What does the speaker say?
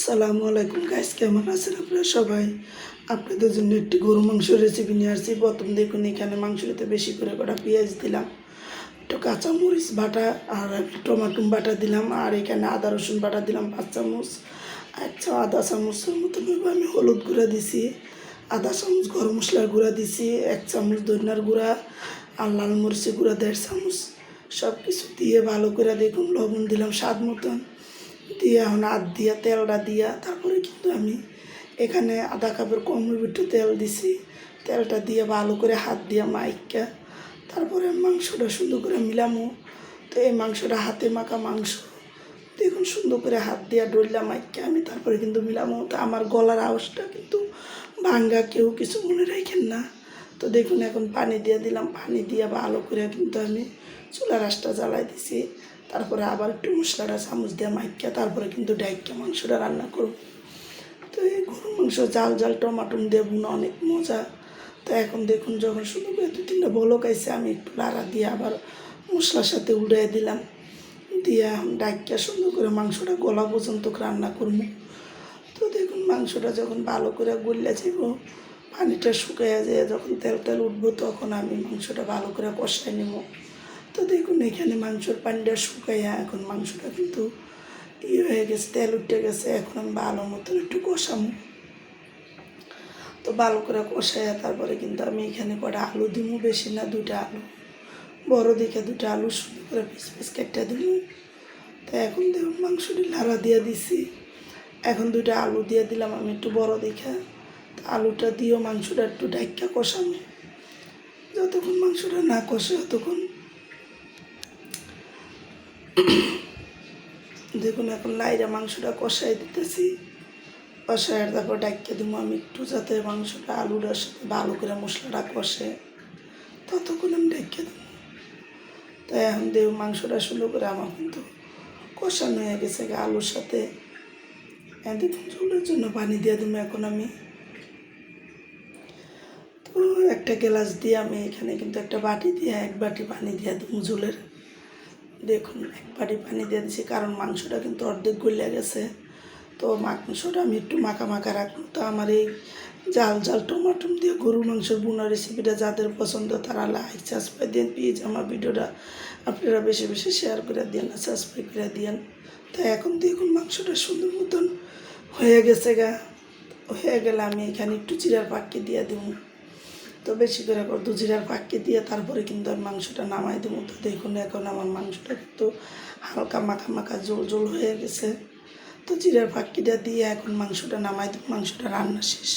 আসসালামু আলাইকুম। গাইস কেমন আছেন আপনারা সবাই? আপনাদের জন্য একটি গরু মাংস রেসিপি নিয়ে আসছি। প্রথম দেখুন, এখানে মাংসটাতে বেশি করে কটা পেঁয়াজ দিলাম, একটু কাঁচামরিচ বাটা আর একটু টমাটো বাটা দিলাম, আর এখানে আদা, রসুন বাটা দিলাম, পাঁচ চামচ চা আদা চামচের হইবো আমি হলুদ গুঁড়া দিছি, আদা চামচ, গরম মশলার গুঁড়া দিছি, এক চামচ ধনিয়ার গুঁড়া আর লাল মরিচের গুঁড়া, দেড় চামচ। সব কিছু দিয়ে ভালো করে দেখুন, লবণ দিলাম স্বাদ মতন। দিয়ে এখন হাত দিয়া, তেলটা দিয়া তারপরে কিন্তু আমি এখানে আধা কাপের কম একটু তেল দিছি। তেলটা দিয়ে ভালো করে হাত দিয়া মাইকা, তারপরে মাংসটা সুন্দর করে মিলামো। তো এই মাংসটা হাতে মাখা মাংস, দেখুন সুন্দর করে হাত দিয়া ডরলাম মাইকা আমি, তারপরে কিন্তু মিলামো। তো আমার গলার আওয়াজটা কিন্তু ভাঙ্গা, কেউ কিছু মনে রাখেন না। তো দেখুন এখন পানি দিয়ে দিলাম, পানি দিয়ে ভালো করে কিন্তু আমি চুলা আঁশটা জ্বালাই দিছি। তারপরে আবার একটু মশলাটা চামচ দিয়ে মাইকা তারপরে কিন্তু ডাইকা মাংসটা রান্না করব। তো এই গরু মাংস জাল জাল টমাটম দিয়ে বুনো অনেক মজা। তো এখন দেখুন যখন শুধু দু তিনটা বলক আইসে আমি একটু লাড়া দিয়ে আবার মশলার সাথে উড়াই দিলাম। দিয়ে এখন ডাইকা সুন্দর করে মাংসটা গলা পর্যন্ত রান্না করব। তো দেখুন মাংসটা যখন ভালো করে গলিয়া যাব পানিটা শুকাইয়া যায় যখন তেল তেল উঠবো, তখন আমি মাংসটা ভালো করে কষাই নেব। তো দেখুন, এখানে মাংসর পানিটা শুকাইয়া এখন মাংসটা কিন্তু ইয়ে হয়ে গেছে, তেল উঠে গেছে। এখন আমি ভালো মতন একটু কষামো। তো ভালো করে কষাইয়া তারপরে কিন্তু আমি এখানে কটা আলু দিমু, বেশি না দুটা আলু। বড় দেখে দুটা আলু সুন্দর করে পিস পিস কেটে দিমু। তো এখন দেখুন, মাংসটি লাড়া দিয়ে দিছি। এখন দুইটা আলু দিয়ে দিলাম আমি একটু বড় দেখে। তো আলুটা দিয়েও মাংসটা একটু ডাইকা কষানো যতক্ষণ মাংসটা না কষে, ততক্ষণ দেখুন, এখন লাইরা মাংসটা কষাই দিতেছি। কষায় তারপর ডাকিয়ে দিব আমি একটু যাতে মাংসটা আলুটার সাথে ভালো করে মশলাটা কষে। ততক্ষণ আমি ডাইকা দেবো তাই এখন দেব মাংসটা শুরু করে আমার কিন্তু কষানো হয়ে গেছে আলুর সাথে। হ্যাঁ দেখুন ঝোলের জন্য পানি দিয়ে দেবো এখন আমি। তো একটা গ্লাস দিয়ে আমি এখানে কিন্তু একটা বাটি দিয়ে এক বাটি পানি দিয়ে দেবো ঝোলের দেখুন, এক বাটি পানি দিয়ে দিচ্ছি কারণ মাংসটা কিন্তু অর্ধেক গলিয়া গেছে। তো মাংসটা আমি একটু মাখা মাখা রাখব। তো আমার এই জাল জাল টমাটম দিয়ে গরুর মাংসের বোনা রেসিপিটা যাদের পছন্দ, তারা লাইক সাবস্ক্রাইব দিন প্লিজ আমার ভিডিওটা আপনারা বেশি বেশি শেয়ার করে দিন আর সাবস্ক্রাইব করে দিন তো এখন দেখুন মাংসটা সুন্দর মতন হয়ে গেছে গা। হয়ে গেলে আমি এখানে একটু জিরার পাক্কি দিয়ে দেবো। তো বেশি করে দু জিরার পাক্কি দিয়ে তারপরে কিন্তু আমি মাংসটা নামাই দেবো। তো দেখুন এখন আমার মাংসটা কিন্তু হালকা মাখা মাখা জোল জোল হয়ে গেছে। তো জিরার পাক্কিটা দিয়ে এখন মাংসটা নামাই দেবো। মাংসটা রান্না শেষ।